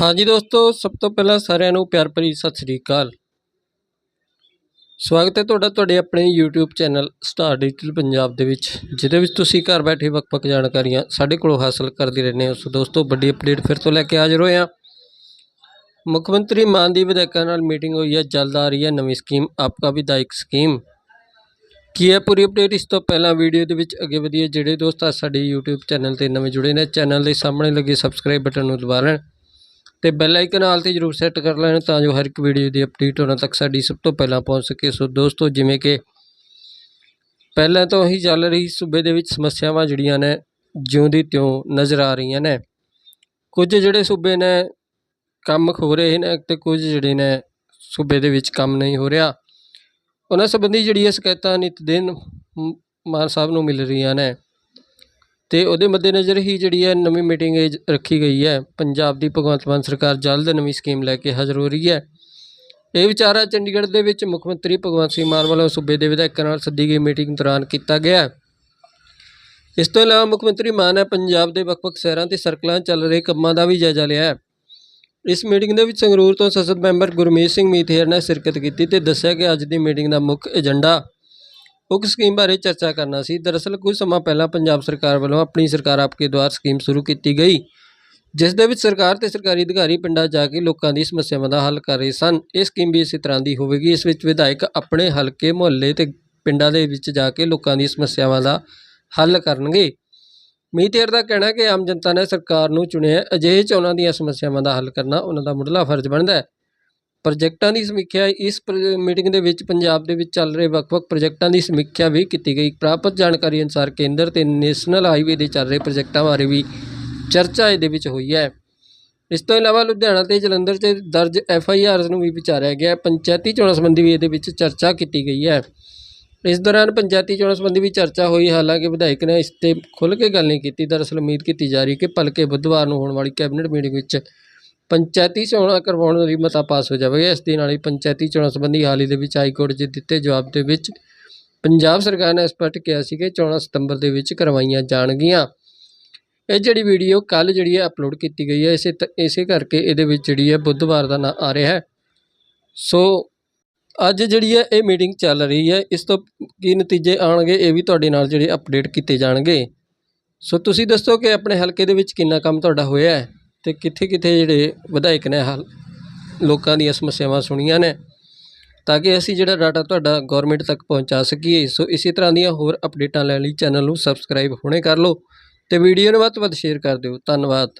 ਹਾਂਜੀ ਦੋਸਤੋ, ਸਭ ਤੋਂ ਪਹਿਲਾਂ ਸਾਰਿਆਂ ਨੂੰ ਪਿਆਰ ਭਰੀ ਸਤਿ ਸ੍ਰੀ ਅਕਾਲ। ਸਵਾਗਤ ਹੈ ਤੁਹਾਡਾ ਤੁਹਾਡੇ ਆਪਣੇ YouTube channel star digital Punjab ਦੇ ਵਿੱਚ, ਜਿਹਦੇ ਵਿੱਚ ਤੁਸੀਂ ਘਰ ਬੈਠੇ ਵੱਖ-ਵੱਖ ਜਾਣਕਾਰੀਆਂ ਸਾਡੇ ਕੋਲੋਂ ਹਾਸਲ ਕਰਦੇ ਰਹਿੰਦੇ ਹੋ। ਸੋ ਦੋਸਤੋ, ਵੱਡੀ ਅਪਡੇਟ ਫਿਰ ਤੋਂ ਲੈ ਕੇ ਹਾਜ਼ਰ ਹੋਏ ਹਾਂ। ਮੁੱਖ ਮੰਤਰੀ ਮਾਨ ਦੀ ਵਿਧਾਇਕਾਂ ਨਾਲ ਮੀਟਿੰਗ ਹੋਈ ਹੈ ਜਲਦ ਆ ਰਹੀ ਹੈ ਨਵੀਂ ਸਕੀਮ ਆਪਕਾ ਵਿਧਾਇਕ ਸਕੀਮ ਕੀ ਹੈ ਪੂਰੀ ਅਪਡੇਟ ਇਸ ਤੋਂ ਪਹਿਲਾਂ ਵੀਡੀਓ ਦੇ ਵਿੱਚ ਅੱਗੇ ਵਧੀਏ, ਜਿਹੜੇ ਦੋਸਤ ਅੱਜ ਸਾਡੇ YouTube ਚੈਨਲ ਤੇ ਨਵੇਂ ਜੁੜੇ ਨੇ, ਚੈਨਲ ਦੇ ਸਾਹਮਣੇ ਲੱਗੇ ਸਬਸਕ੍ਰਾਈਬ ਬਟਨ ਨੂੰ ਦਬਾ ਲੈਣ। ਤੇ ਬੈਲ ਆਈਕਨ ਨਾਲ ਤੇ ਜਰੂਰ ਸੈੱਟ ਕਰ ਲੈਣ ਤਾਂ ਜੋ ਹਰ ਇੱਕ ਵੀਡੀਓ ਦੀ ਅਪਡੇਟ ਉਹਨਾਂ ਤੱਕ ਸਾਡੀ ਸਭ ਤੋਂ ਪਹਿਲਾਂ ਪਹੁੰਚ ਸਕੇ। ਸੋ ਦੋਸਤੋ, ਜਿਵੇਂ ਕਿ ਪਹਿਲਾਂ ਤੋਂ ਹੀ ਚੱਲ ਰਹੀ ਸੂਬੇ ਦੇ ਵਿੱਚ ਸਮੱਸਿਆਵਾਂ ਜਿਹੜੀਆਂ ਨੇ, ਜਿਉਂ ਦੀ ਤਿਉਂ ਨਜ਼ਰ ਆ ਰਹੀਆਂ ਨੇ। ਕੁਝ ਜਿਹੜੇ ਸੂਬੇ ਨੇ ਕੰਮ ਹੋ ਰਹੇ ਨੇ ਤੇ ਕੁਝ ਜਿਹੜੇ ਨੇ ਸੂਬੇ ਦੇ ਵਿੱਚ ਕੰਮ ਨਹੀਂ ਹੋ ਰਿਹਾ। ਉਹਨਾਂ ਸੰਬੰਧੀ ਜਿਹੜੀਆਂ ਸ਼ਿਕਾਇਤਾਂ ਨਿਤ ਦਿਨ ਮਾਨ ਸਾਹਿਬ ਨੂੰ ਮਿਲ ਰਹੀਆਂ ਨੇ ਤੇ ਉਹਦੇ ਮੱਦੇਨਜ਼ਰ ਹੀ ਜਿਹੜੀ ਹੈ ਨਵੀਂ ਮੀਟਿੰਗ ਇਹ ਰੱਖੀ ਗਈ ਹੈ। ਪੰਜਾਬ ਦੀ ਭਗਵੰਤ ਮਾਨ ਸਰਕਾਰ ਜਲਦ ਨਵੀਂ ਸਕੀਮ ਲੈ ਕੇ ਹਾਜ਼ਰ ਹੋ ਰਹੀ ਹੈ। ਇਹ ਵਿਚਾਰਾ ਚੰਡੀਗੜ੍ਹ ਦੇ ਵਿੱਚ ਮੁੱਖ ਮੰਤਰੀ ਭਗਵੰਤ ਸਿੰਘ ਮਾਨ ਵੱਲੋਂ ਸੂਬੇ ਦੇ ਵਿਧਾਇਕਾਂ ਨਾਲ ਸੱਦੀ ਗਈ ਮੀਟਿੰਗ ਦੌਰਾਨ ਕੀਤਾ ਗਿਆ ਇਸ ਤੋਂ ਇਲਾਵਾ ਮੁੱਖ ਮੰਤਰੀ ਮਾਨ ਨੇ ਪੰਜਾਬ ਦੇ ਵੱਖ-ਵੱਖ ਸ਼ਹਿਰਾਂ ਤੇ ਸਰਕਲਾਂ ਚੱਲ ਰਹੇ ਕੰਮਾਂ ਦਾ ਵੀ ਜਾਇਜ਼ਾ ਲਿਆ ਇਸ ਮੀਟਿੰਗ ਦੇ ਵਿੱਚ ਸੰਗਰੂਰ ਤੋਂ ਸੰਸਦ ਮੈਂਬਰ ਗੁਰਮੀਤ ਸਿੰਘ ਮੀਥੇਰ ਨੇ ਸ਼ਿਰਕਤ ਕੀਤੀ ਤੇ ਦੱਸਿਆ ਕਿ ਅੱਜ ਦੀ ਮੀਟਿੰਗ ਦਾ ਮੁੱਖ ਏਜੰਡਾ ਉਕਤ ਸਕੀਮ ਬਾਰੇ ਚਰਚਾ ਕਰਨਾ ਸੀ। ਦਰਅਸਲ ਕੁਝ ਸਮਾਂ ਪਹਿਲਾਂ ਪੰਜਾਬ ਸਰਕਾਰ ਵੱਲੋਂ ਆਪਣੀ ਸਰਕਾਰ ਆਪਕੇ ਦੁਆਰ ਸਕੀਮ ਸ਼ੁਰੂ ਕੀਤੀ ਗਈ, ਜਿਸ ਦੇ ਵਿੱਚ ਸਰਕਾਰ ਤੇ ਸਰਕਾਰੀ ਅਧਿਕਾਰੀ ਪਿੰਡਾਂ ਜਾ ਕੇ ਲੋਕਾਂ ਦੀ ਸਮੱਸਿਆਵਾਂ ਦਾ ਹੱਲ ਕਰ ਰਹੇ ਸਨ। ਇਹ ਸਕੀਮ ਵੀ ਇਸੇ ਤਰ੍ਹਾਂ ਦੀ ਹੋਵੇਗੀ। ਇਸ ਵਿੱਚ ਵਿਧਾਇਕ ਆਪਣੇ ਹਲਕੇ ਮੁਹੱਲੇ ਤੇ ਪਿੰਡਾਂ ਦੇ ਵਿੱਚ ਜਾ ਕੇ ਲੋਕਾਂ ਦੀ ਸਮੱਸਿਆਵਾਂ ਦਾ ਹੱਲ ਕਰਨਗੇ। ਮੀਤੇਰ ਦਾ ਕਹਿਣਾ ਹੈ ਕਿ ਆਮ ਜਨਤਾ ਨੇ ਸਰਕਾਰ ਨੂੰ ਚੁਣਿਆ ਅਜਿਹੇ 'ਚ ਉਹਨਾਂ ਦੀਆਂ ਸਮੱਸਿਆਵਾਂ ਦਾ ਹੱਲ ਕਰਨਾ, ਉਹਨਾਂ ਦਾ ਮੁੱਢਲਾ ਫਰਜ਼ ਬਣਦਾ ਹੈ। ਪ੍ਰੋਜੈਕਟਾਂ ਦੀ ਸਮੀਖਿਆ ਇਸ ਪ੍ਰ- ਮੀਟਿੰਗ ਦੇ ਵਿੱਚ ਪੰਜਾਬ ਦੇ ਵਿੱਚ ਚੱਲ ਰਹੇ ਵੱਖ-ਵੱਖ ਪ੍ਰੋਜੈਕਟਾਂ ਦੀ ਸਮੀਖਿਆ ਵੀ ਕੀਤੀ ਗਈ। ਪ੍ਰਾਪਤ ਜਾਣਕਾਰੀ ਅਨੁਸਾਰ ਕੇਂਦਰ ਤੇ ਨੈਸ਼ਨਲ ਹਾਈਵੇ ਦੇ ਚੱਲ ਰਹੇ ਪ੍ਰੋਜੈਕਟਾਂ ਬਾਰੇ ਵੀ ਚਰਚਾ ਇਹਦੇ ਵਿੱਚ ਹੋਈ ਹੈ। ਇਸ ਤੋਂ ਇਲਾਵਾ ਲੁਧਿਆਣਾ ਤੇ ਜਲੰਧਰ 'ਚ ਦਰਜ ਐਫ ਆਈ ਆਰਜ਼ ਨੂੰ ਵੀ ਵਿਚਾਰਿਆ ਗਿਆ। ਪੰਚਾਇਤੀ ਚੋਣਾਂ ਸੰਬੰਧੀ ਵੀ ਇਹਦੇ ਵਿੱਚ ਚਰਚਾ ਕੀਤੀ ਗਈ ਹੈ। ਇਸ ਦੌਰਾਨ ਪੰਚਾਇਤੀ ਚੋਣਾਂ ਸੰਬੰਧੀ ਵੀ ਚਰਚਾ ਹੋਈ। ਹਾਲਾਂਕਿ ਵਿਧਾਇਕ ਨੇ ਇਸ ਤੇ ਖੁੱਲ੍ਹ ਕੇ ਗੱਲ ਨਹੀਂ ਕੀਤੀ। ਦਰਅਸਲ ਉਮੀਦ ਕੀਤੀ ਜਾ ਰਹੀ ਕਿ ਭਲਕੇ ਬੁੱਧਵਾਰ ਨੂੰ ਹੋਣ ਵਾਲੀ ਕੈਬਨਿਟ ਮੀਟਿੰਗ ਵਿੱਚ ਪੰਚਾਇਤੀ ਚੋਣਾਂ ਕਰਵਾਉਣ ਦੀ ਮਤਾ ਪਾਸ ਹੋ ਜਾਵੇਗਾ। ਇਸ ਦੇ ਨਾਲ ਹੀ ਪੰਚਾਇਤੀ ਚੋਣਾਂ ਸੰਬੰਧੀ ਹਾਲ ਹੀ ਦੇ ਵਿੱਚ ਹਾਈ ਕੋਰਟ 'ਚ ਦਿੱਤੇ ਜਵਾਬ ਦੇ ਵਿੱਚ ਪੰਜਾਬ ਸਰਕਾਰ ਨੇ ਸਪਸ਼ਟ ਕਿਹਾ ਸੀ ਕਿ ਚੋਣਾਂ ਸਤੰਬਰ ਦੇ ਵਿੱਚ ਕਰਵਾਈਆਂ ਜਾਣਗੀਆਂ। ਇਹ ਜਿਹੜੀ ਵੀਡੀਓ ਕੱਲ ਜਿਹੜੀ ਹੈ ਅਪਲੋਡ ਕੀਤੀ ਗਈ ਹੈ, ਇਸੇ ਤ- ਇਸੇ ਕਰਕੇ ਇਹਦੇ ਵਿੱਚ ਜਿਹੜੀ ਹੈ ਬੁੱਧਵਾਰ ਦਾ ਨਾਂ ਆ ਰਿਹਾ ਹੈ। ਸੋ ਅੱਜ ਜਿਹੜੀ ਹੈ ਇਹ ਮੀਟਿੰਗ ਚੱਲ ਰਹੀ ਹੈ, ਇਸ ਤੋਂ ਕੀ ਨਤੀਜੇ ਆਣਗੇ ਇਹ ਵੀ ਤੁਹਾਡੇ ਨਾਲ ਜਿਹੜੇ ਅਪਡੇਟ ਕੀਤੇ ਜਾਣਗੇ। ਸੋ ਤੁਸੀਂ ਦੱਸੋ ਕਿ ਆਪਣੇ ਹਲਕੇ ਦੇ ਵਿੱਚ ਕਿੰਨਾ ਕੰਮ ਤੁਹਾਡਾ ਹੋਇਆ ਹੈ? ਤੇ ਕਿੱਥੇ ਕਿੱਥੇ ਜਿਹੜੇ ਵਿਧਾਇਕ ਨੇ ਹਾਲ ਲੋਕਾਂ ਦੀਆਂ ਸਮੱਸਿਆਵਾਂ ਸੁਣੀਆਂ ਨੇ ਤਾਂ ਕਿ ਅਸੀਂ ਜਿਹੜਾ ਡਾਟਾ ਤੁਹਾਡਾ ਗਵਰਨਮੈਂਟ ਤੱਕ ਪਹੁੰਚਾ ਸਕੀਏ। ਸੋ ਇਸੇ ਤਰ੍ਹਾਂ ਦੀਆਂ ਹੋਰ ਅਪਡੇਟਾਂ ਲੈਣ ਲਈ ਚੈਨਲ ਨੂੰ ਸਬਸਕ੍ਰਾਈਬ ਹੁਣੇ ਕਰ ਲਓ ਤੇ ਵੀਡੀਓ ਨੂੰ ਵੱਧ ਤੋਂ ਵੱਧ ਸ਼ੇਅਰ ਕਰ ਦਿਓ। ਧੰਨਵਾਦ।